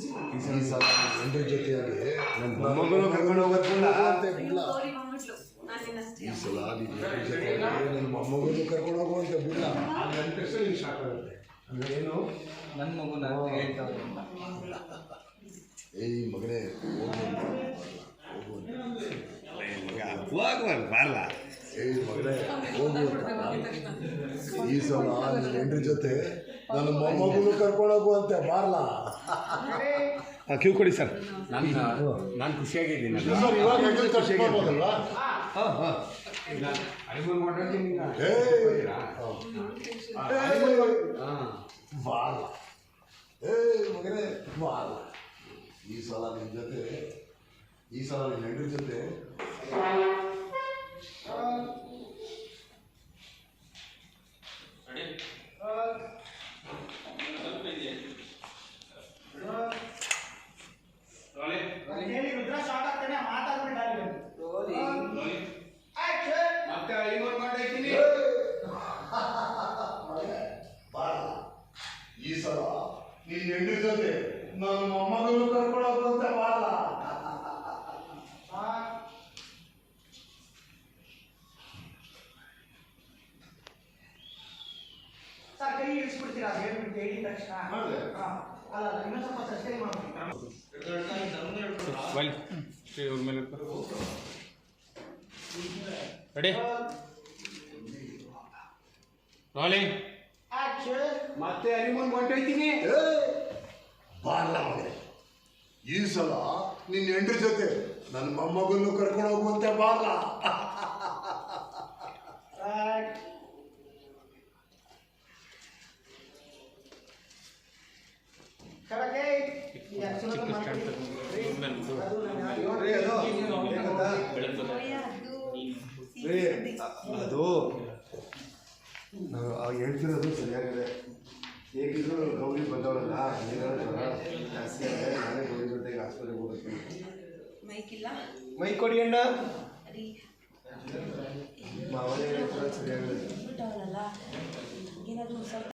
ಹೋಗುವುದು ಈ ಸಲ ಗಂಡನ ಜೊತೆಯಾಗಿ ನನ್ನ ಮೊಮ್ಮಗನು ಕರ್ಕೊಂಡು ಹೋಗೋದಿಲ್ಲ ಅಂತ ಬಿಡ್ಲ ಗೌರಿ ಬಂದ್ಬಿಟ್ಲು ನಾನು ನಿನ್ನಷ್ಟೇ ಈ ಸಲ ನನ್ನ ಮೊಮ್ಮಗನು ಕರ್ಕೊಂಡು ಹೋಗುವಂತ ಅಂದ್ರೆ ಏನು ನನ್ನ ಮಗು ನಾನು ಏಯ್ ಮಗನೇ ಹೋಗುವಂತ ಹೋಗುವಂತ. ಹೋಗುವನ್ ಬಾರ್ಲ ಏಯ್ ಮಗನೇ ಹೋಗುವಂತ. ಈ ಸಲ ನನ್ನ ಹೆಂಡ್ರ ಜೊತೆ ನನ್ನ ಮೊಮ್ಮಗನು ಕರ್ಕೊಂಡು ಹೋಗುವಂತೆ ಬಾರ್ಲಾ. ಕ್ಯೂ ಕೊಡಿ ಸರ್. ನಾನು ನಾನು ಖುಷಿಯಾಗಿದ್ದೀನಿ ಸರ್ ಇವಾಗ ಹೆಂಗೆ ಏ ಮಗನೇ ಈ ಸಲ ನಿನ್ನ ಜೊತೆ ಈ ಸಲ ನಿನ್ನ ಹೆಂಡ್ರ ಜೊತೆ ರುದ್ರ ಶಾರ್ಟ್ ಆಗ್ತಾನೆ ಮಾತಾಡ್ಬಿಟ್ಟು ಮತ್ತೆ ಐನೂರು ಮಾಡೈತೀನಿ ಬಾಳ ಈ ಸಲ ನಿನ್ನ ಹೆಂಡ್ರ ಜೊತೆ ನನ್ನ ಮೊಮ್ಮಗನು ಬಾಳ ಸರ್ ಕೈ ಇಳಿಸ್ಬಿಡ್ತೀರಾ? ಹೇಳ್ಬಿಟ್ಟು ಹೇಳಿದ ತಕ್ಷಣ. ಅಲ್ಲ ಅಲ್ಲ ಇನ್ನೊಂದು ಸ್ವಲ್ಪ ಸಸ್ಟೈನ್ ಮಾಡ್ಬಿಡಿ ಬೈಲ್ ಇವ್ರ ಮೇಲೆ ರೆಡಿ ಆಕ್ಷನ್ ಮತ್ತೆ ಹನಿಮೂನ್ ಹೊಂಟೋಯ್ತೀನಿ ಬಾಳ ಮಗನೇ. ಈ ಸಲ ನಿನ್ನ ಹೆಂಡ್ರ ಜೊತೆ ನನ್ನ ಮೊಮ್ಮಗನ್ನು ಕರ್ಕೊಂಡು ಹೋಗುವಂತೆ ಬಾಳ ಕಡಕೆ. ಅದು ನಾವು ಅವಾಗ ಹೇಳ್ತಿರೋದು ಸರಿಯಾಗಿದೆ. ಹೇಗಿದ್ರು ಗೌರಿ ಬಂದವಳಲ್ಲ ಜಾಸ್ತಿ ನಾನೇ ಗೌರಿ ಜೊತೆಗೆ ಆಸ್ಪತ್ರೆಗೆ ಹೋಗ್ತೀನಿ ಮೈಕ್ ಮೈ ಕೊಡಿ ಅಣ್ಣ. ಮಾವನೇ ಸರಿಯಾಗಿದೆ.